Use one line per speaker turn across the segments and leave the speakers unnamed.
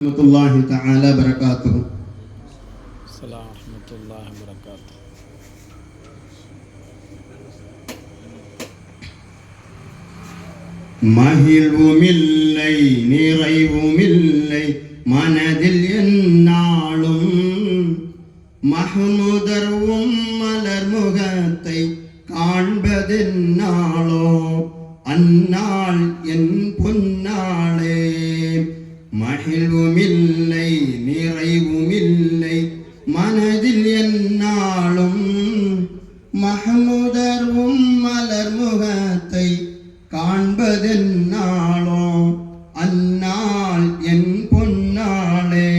ورحمة الله تعالى وبركاته
السلام ورحمة الله وبركاته
மகிழ்வுமில்லை நிறைவுமில்லை மனதில் எந்நாளும் மஹமுதர்வும் மலர் முகத்தை காண்பதென்னாளோ அந்நாள் என் பொன்னாளே இல்லை மனதில் என்னாலும் மகமுதர்வும் மலர் முகத்தை காண்பதென்னாளோ அந்நாள் என் பொன்னாளே.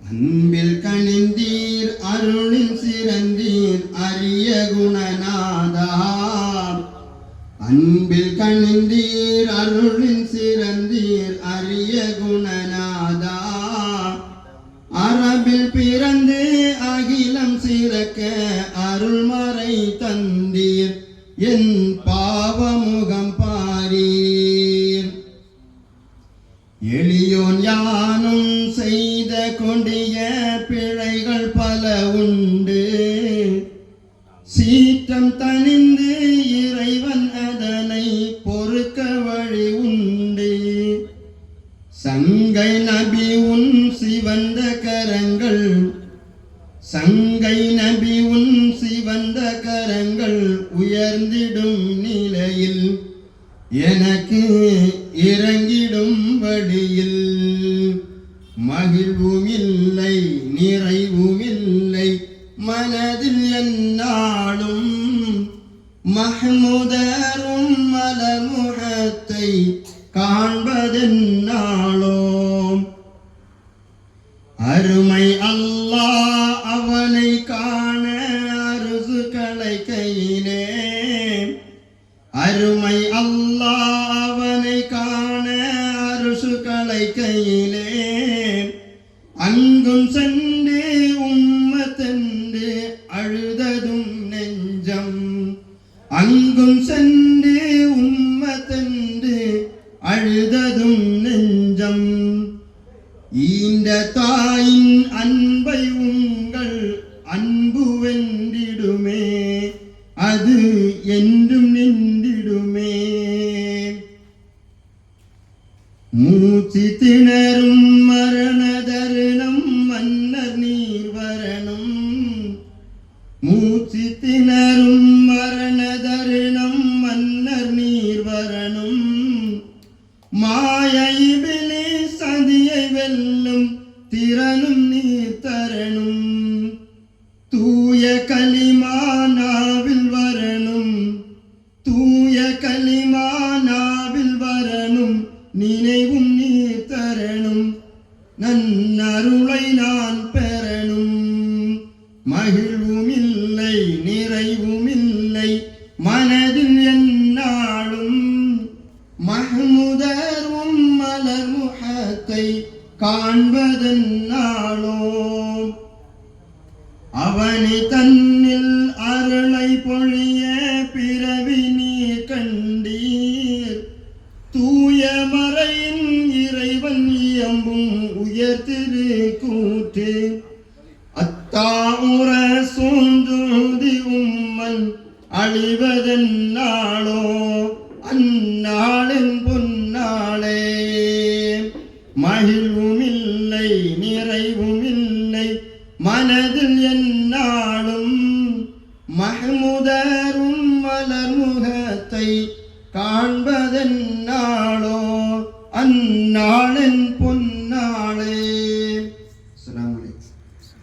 அன்பில் கணிந்தீர் அருளின் சிறந்தீர் அரிய குணநாதா. அன்பில் கணிந்தீர் அருளின் சிறந்தீர் அரிய குணநாதா அரபில் பிறந்து அகிலம் சிறக்க அருள்மறை தந்தீர். என் பாவமுகம் பாரீர். எளியோன் யானும் செய்த கொடிய பிழைகள் பல உண்டு. சீற்றம் தனிந்து சங்கை நபி உன் சிவந்த கரங்கள். சங்கை நபி உன் சிவந்த கரங்கள் உயர்ந்திடும் நிலையில் எனக்கு இறங்கிடும் வழியில். மகிழ்வும் இல்லை நிறைவும் இல்லை மனதில் என்னாலும். மஹமுதரும் மலமுகத்தை காண்பதென்னாளோம் அருமை அல்லா அவனை காண அருசுகளை கையிலே அருமை அல்லா அவனை காண அருசுகளை கையிலே அங்கும் சென்று மூச்சு திணறும் மரண தருணம் மன்னர் நீர் வரணும் மூச்சு திணறும் மரண தருணம் மன்னர் நீர் வரணும் மாயிபிலே சதியை வெல்லும் திறனும் நீர் தரணும் தூய களிமா நன்னருளை நான் பெறணும். மகிழ்வும் இல்லை நிறைவும் இல்லை மனதில் என்னாலும். மஹமுதரும் மலர் முகத்தை காண்பதென்னாலோ. அவனை தன்னில் அருளை பொழிய உயர்திரு கூற்று அத்தாவுற சூழ்ந்தூதி உம்மன் அழிவதன் நாளோ அந்நாளின் பொன்னாளே. மகிழ்வுமில்லை நிறைவுமில்லை மனதில் என்னாலும் மஹமுதரும் மலர்